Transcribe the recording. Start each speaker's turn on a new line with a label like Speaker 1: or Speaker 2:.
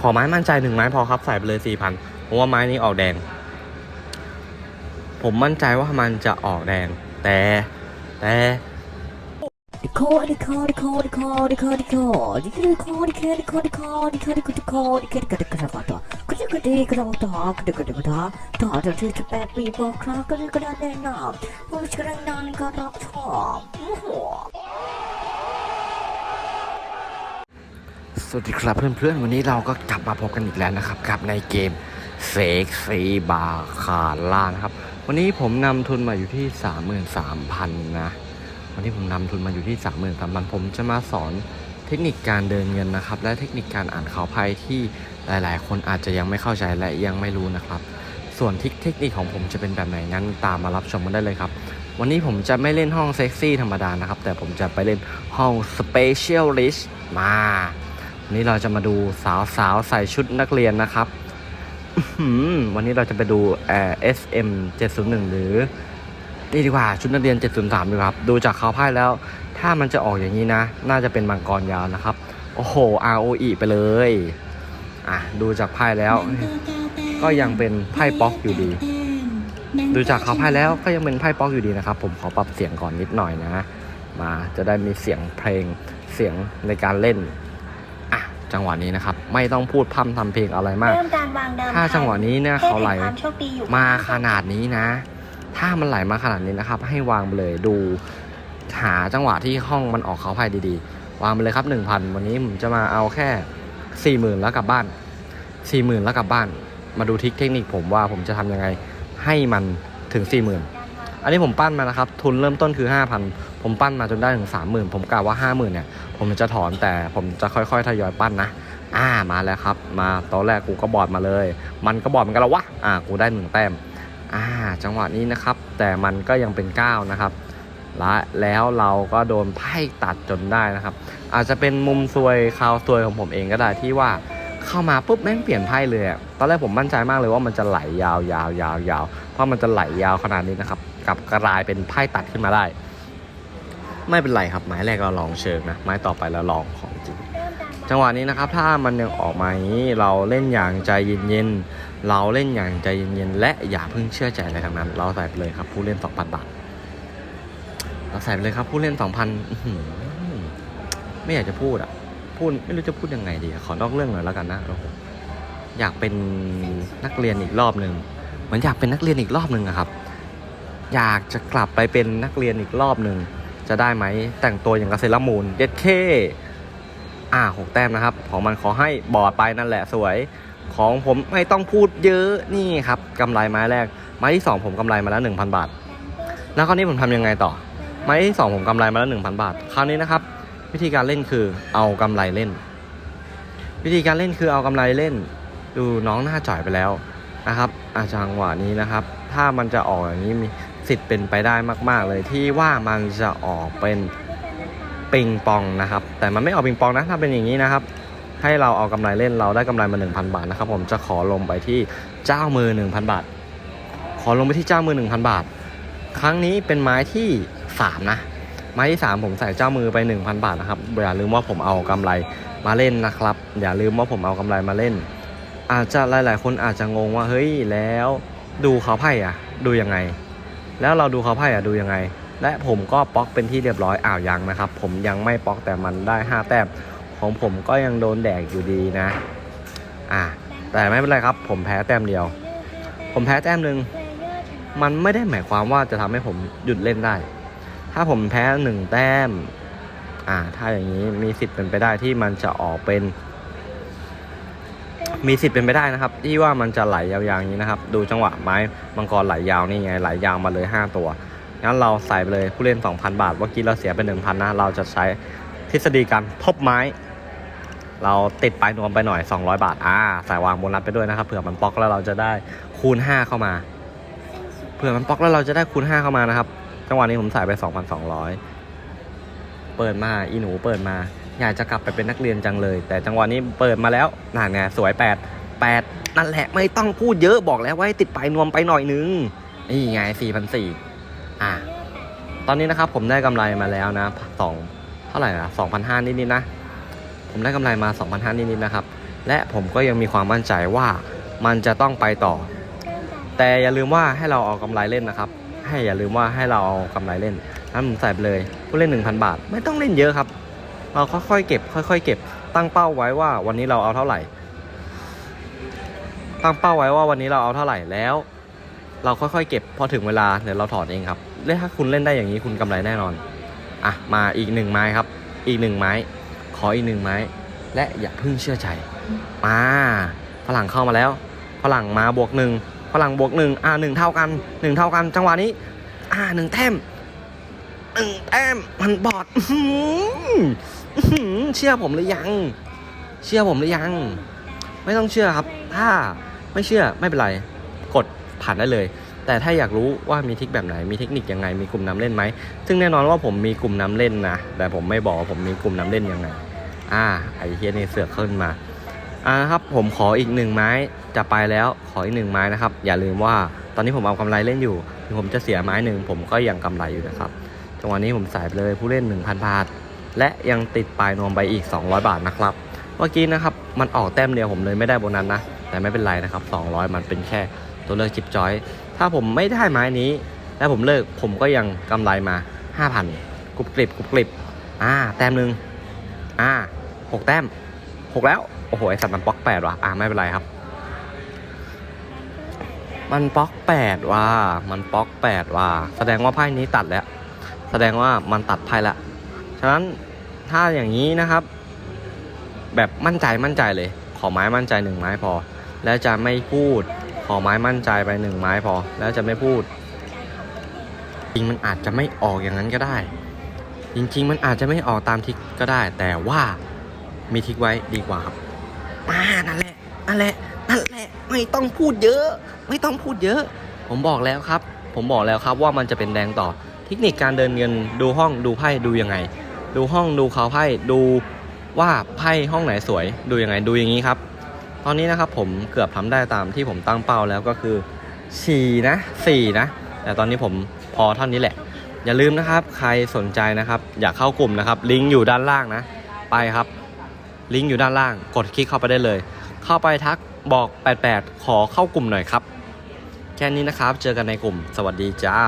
Speaker 1: ขอไม้มั่นใจหนึ่งไม้พอครับใส่ไปเลยสี่พันเพราะว่าไม้นี้ออกแดง ผมมั่นใจว่ามันจะออกแดง แต่แต่
Speaker 2: โคดิโคดิโคดิโคดิโคดิ
Speaker 1: สวัสดีครับเพื่อนๆ วันนี้เราก็กลับมาพบกันอีกแล้วนะครับกับในเกมเซกซีบาคาร่านะครับ วันนี้ผมนำทุนมาอยู่ที่ 33,000 นะ วันนี้ผมนำทุนมาอยู่ที่ 33,000 ผมจะมาสอนเทคนิคการเดินเงินนะครับ และเทคนิคการอ่านข่าวไพ่ที่หลายๆ คนอาจจะยังไม่เข้าใจและยังไม่รู้นะครับ ส่วนเทคนิคของผมจะเป็นแบบไหนนั้นตามมารับชมกันได้เลยครับวันนี้ผมจะไม่เล่นห้องเซ็กซี่ธรรมดานะครับ แต่ผมจะไปเล่นห้องสเปเชียลลิสต์มา นี้เราจะมาดูสาวสาวๆใส่ชุดนักเรียนนะครับ วันนี้เราจะไปดูเอ่อ SM 701หรือ นี่ดีกว่าชุดนักเรียน703ดีกว่าครับ ดูจากเขาวไพ่แล้ว ถ้ามันจะออกอย่างนี้นะ น่าจะเป็นมังกรยาวนะครับ โอ้โห ROE ไปเลย อะ ดูจากพ่แล้ว ก็ยังเป็นไพ่ป๊อกอยู่ดี ดูจากเขาวไพ่แล้วก็ยังเป็นไพ่ป๊อกอยู่ดีนะครับ ผมขอปรับเสียงก่อนนิดหน่อยนะ มาจะได้มีเสียงเพลงเสียงในการเล่น จังหวะนี้นะครับ ไม่ต้องพูดพร่ำทำเพลงอะไรมาก
Speaker 3: เริ่มการวางเดิม
Speaker 1: ถ้าจังหวะนี้เนี่ยเขาไหล
Speaker 3: ให้ความโชคดีอยู่
Speaker 1: มาขนาดนี้นะ ถ้ามันไหลมาขนาดนี้นะครับ ให้วางไปเลยดูหาจังหวะที่ห้องมันออกเขาไพ่ดีๆ วางไปเลยครับหนึ่งพันวันนี้ผมจะมาเอาแค่สี่หมื่นแล้วกลับบ้านสี่หมื่นแล้วกลับบ้าน มาดูทริคเทคนิคผมว่าผมจะทำยังไงให้มันถึงสี่หมื่น อันนี้ผมปั้นมานะครับ ทุนเริ่มต้นคือห้าพันผมปั้นมาจนได้ถึงสามหมื่นผมกะว่าห้าหมื่นเนี่ย ผมจะถอนแต่ผมจะค่อยๆ ทยอยปั้นนะ อ่ามาแล้วครับ มาตอนแรกกูก็บอดมาเลย มันก็บอดเหมือนกันแล้ววะ อ่า กูได้หนึ่งแต้ม อ่า จังหวะนี้นะครับ แต่มันก็ยังเป็นก้านะครับและแล้วเราก็โดนไพ่ตัดจนได้นะครับ อาจจะเป็นมุมซวยคาวซวยของผมเองก็ได้ที่ว่าเข้ามาปุ๊บแม่งเปลี่ยนไพ่เลยตอนแรกผมมั่นใจมากเลยว่ามันจะไหลยาวยาวยาวยาวเพราะมันจะไหลยาวขนาดนี้นะครับ ลับกลายเป็นไพ่ตัดขึ้นมาได้ ไม่เป็นไรครับไม้แรกเราลองเชิงนะไม้ต่อไปเราลองของจริงจังหวะนี้นะครับถ้ามันยังออกมาอย่างนี้เราเล่นอย่างใจเย็นๆเราเล่นอย่างใจเย็นๆและอย่าเพิ่งเชื่อใจอะไรทั้งนั้น เราใส่ไปเลยครับผู้เล่น2,000บาทเราใส่ไปเลยครับผู้เล่น2,000ไม่อยากจะพูดอะพูดไม่รู้จะพูดยังไงดีขอนอกเรื่องหน่อยแล้วกันนะโอ้โหอยากเป็นนักเรียนอีกรอบหนึ่งเหมือนอยากเป็นนักเรียนอีกรอบหนึ่งอะครับ อยากจะกลับไปเป็นนักเรียนอีกรอบหนึ่งจะได้ไหมแต่งตัวอย่างกบเซเลอรามูนเด็ดเท่อ่าหกแต้มนะครับ ของมันขอให้บอดไปนั่นแหละสวย ของผมไม่ต้องพูดเยอะนี่ครับกำไรไม้แรก ไม้ที่สองผมกำไรมาแล้วหนึ่งพันบาท แล้วคราวนี้ผมทำยังไงต่อ ไม้ที่สองผมกำไรมาแล้วหนึ่งพันบาท คราวนี้นะครับ วิธีการเล่นคือเอากำไรเล่น วิธีการเล่นคือเอากำไรเล่น ดูน้องหน้าจ่อยไปแล้วนะครับอาจังหวะนี้นะครับ ถ้ามันจะออกอย่างนี้มี สิทธิ์เป็นไปได้มาก ๆ เลยที่ว่ามันจะออกเป็นปิงปองนะครับ แต่มันไม่ออกปิงปองนะถ้าเป็นอย่างนี้นะครับ ให้เราเอากำไรเล่นเราได้กำไรมา 1,000 บาทนะครับ ผมจะขอลงไปที่เจ้ามือ 1,000 บาท ขอลงไปที่เจ้ามือ 1,000 บาท ครั้งนี้เป็นไม้ที่ 3 นะ ไม้ที่ 3 ผมใส่เจ้ามือไป 1,000 บาทนะครับอย่าลืมว่าผมเอากำไรมาเล่นนะครับ อย่าลืมว่าผมเอากำไรมาเล่น อาจจะหลาย ๆ คนอาจจะงงว่าเฮ้ยแล้วดูเขาไพ่อะดูยังไง แล้วเราดูเขาไพ่อะดูยังไง และผมก็ป๊อกเป็นที่เรียบร้อยอ้าวยังนะครับ ผมยังไม่ป๊อกแต่มันได้ 5 แต้มของผมก็ยังโดนแดกอยู่ดีนะ อ่า แต่ไม่เป็นไรครับ ผมแพ้แต้มเดียว ผมแพ้แต้มหนึ่งมันไม่ได้หมายความว่าจะทำให้ผมหยุดเล่นได้ ถ้าผมแพ้หนึ่งแต้ม อ่า ถ้าอย่างนี้มีสิทธิ์เป็นไปได้ที่มันจะออกเป็น มีสิทธิ์เป็นไปได้นะครับ ที่ว่ามันจะไหลยาวๆอย่างนี้นะครับ ดูจังหวะไม้มังกรไหลยาวนี่ไงไหลยาวมาเลย 5 ตัวงั้นเราใส่ไปเลยผู้เล่น 2,000 บาทเมื่อกี้เราเสียไป1,000นะเราจะใช้ทฤษฎีการทบไม้ เราติดปลายนวมไปหน่อย 200 บาทอ่าใส่วางโบนัสไปด้วยนะครับเผื่อมันป๊อกแล้วเราจะได้คูณ 5 เข้ามาเผื่อมันป๊อกแล้วเราจะได้คูณ 5 เข้ามานะครับจังหวะนี้ผมใส่ไป 2,200 เปิดมาอีหนูเปิดมา อยากจะกลับไปเป็นนักเรียนจังเลย แต่จังหวะนี้เปิดมาแล้วนั่นไงสวย8 8นั่นแหละไม่ต้องพูดเยอะบอกแล้วว่าให้ติดปลายนวมไปหน่อยนึงนี่ไง4,400อะตอนนี้นะครับผมได้กำไรมาแล้วนะสองเท่าไหร่นะ2,500นิดๆนะ ผมได้กำไรมา2,500นิดๆนะครับ และผมก็ยังมีความมั่นใจว่ามันจะต้องไปต่อ แต่อย่าลืมว่าให้เราเอากำไรเล่นนะครับ ให้อย่าลืมว่าให้เราเอากำไรเล่นนั้นผมใส่ไปเลยผู้เล่น 1,000 บาท ไม่ต้องเล่นเยอะครับ เราค่อยๆเก็บ ค่อยๆเก็บ ตั้งเป้าไว้ว่าวันนี้เราเอาเท่าไหร่ ตั้งเป้าไว้ว่าวันนี้เราเอาเท่าไหร่แล้ว เราค่อยๆเก็บพอถึงเวลาเดี๋ยวเราถอนเองครับเล่นถ้าคุณเล่นได้อย่างนี้คุณกำไรแน่นอน อะมาอีกหนึ่งไม้ครับ อีกหนึ่งไม้ ขออีกหนึ่งไม้ และอย่าเพิ่งเชื่อใจ มาฝรั่งเข้ามาแล้วฝรั่งมาบวกหนึ่งฝรั่งบวกหนึ่งอ่าหนึ่งเท่ากันหนึ่งเท่ากัน จังหวะนี้ อ่าหนึ่งแต้มหนึ่งแต้มมันบอด เชื่อผมหรือยัง เชื่อผมหรือยัง ไม่ต้องเชื่อครับ ถ้าไม่เชื่อไม่เป็นไร กดผ่านได้เลย แต่ถ้าอยากรู้ว่ามีทิคแบบไหน มีเทคนิคยังไง มีกลุ่มน้ำเล่นไหม ซึ่งแน่นอนว่าผมมีกลุ่มน้ำเล่นนะ แต่ผมไม่บอกว่าผมมีกลุ่มน้ำเล่นยังไง อ่า ไอเฮียนี่เสือกขึ้นมา อ่าครับ ผมขออีกหนึ่งไม้ จะไปแล้ว ขออีกหนึ่งไม้นะครับ อย่าลืมว่า ตอนนี้ผมเอากำไรเล่นอยู่ ถึงผมจะเสียไม้หนึ่งผมก็ยังกำไรอยู่นะครับ จังหวะนี้ผมใส่ไปเลยผู้เล่น1,000บาท และยังติดปลายนวมไปอีก 200 บาทนะครับ เมื่อกี้นะครับมันออกแต้มเดียวผมเลยไม่ได้โบนัสนะ แต่ไม่เป็นไรนะครับ 200 มันเป็นแค่ตัวเลือกจิบจอย ถ้าผมไม่ได้ไม้นี้ แล้วผมเลิกผมก็ยังกำไรมา 5,000กรุบกริบกรุบกริบอ่าแต้มหนึ่งอ่าหกแต้มหกแล้ว โอ้โหไอสัตว์มันป๊อกแปดว่ะอ่าไม่เป็นไรครับ มันป๊อกแปดว่ะมันป๊อกแปดว่ะแสดงว่าไพ่นี้ตัดแล้ว แสดงว่ามันตัดไพ่ละ ฉะนั้นถ้าอย่างนี้นะครับ แบบมั่นใจมั่นใจเลย ขอไม้มั่นใจหนึ่งไม้พอ แล้วจะไม่พูด ขอไม้มั่นใจไปหนึ่งไม้พอ แล้วจะไม่พูด จริงมันอาจจะไม่ออกอย่างนั้นก็ได้ จริง ๆ มันอาจจะไม่ออกตามทิกก็ได้ แต่ว่ามีทิกไว้ดีกว่าครับมานั่นแหละนั่นแหละนั่นแหละไม่ต้องพูดเยอะ ไม่ต้องพูดเยอะ ผมบอกแล้วครับ ผมบอกแล้วครับว่ามันจะเป็นแดงต่อ เทคนิคการเดินเงินดูห้องดูไพ่ดูยังไง ดูห้องดูเขาไพ่ดูว่าไพ่ห้องไหนสวยดูยังไงดูอย่างนี้ครับ ตอนนี้นะครับผมเกือบทำได้ตามที่ผมตั้งเป้าแล้วก็คือ4นะ4นะ แต่ตอนนี้ผมพอเท่านี้แหละ อย่าลืมนะครับ ใครสนใจนะครับ อยากเข้ากลุ่มนะครับ ลิงก์อยู่ด้านล่างนะ ไปครับ ลิงก์อยู่ด้านล่าง กดคลิกเข้าไปได้เลย เข้าไปทักบอก 88 ขอเข้ากลุ่มหน่อยครับ แค่นี้นะครับ เจอกันในกลุ่ม สวัสดีจ้า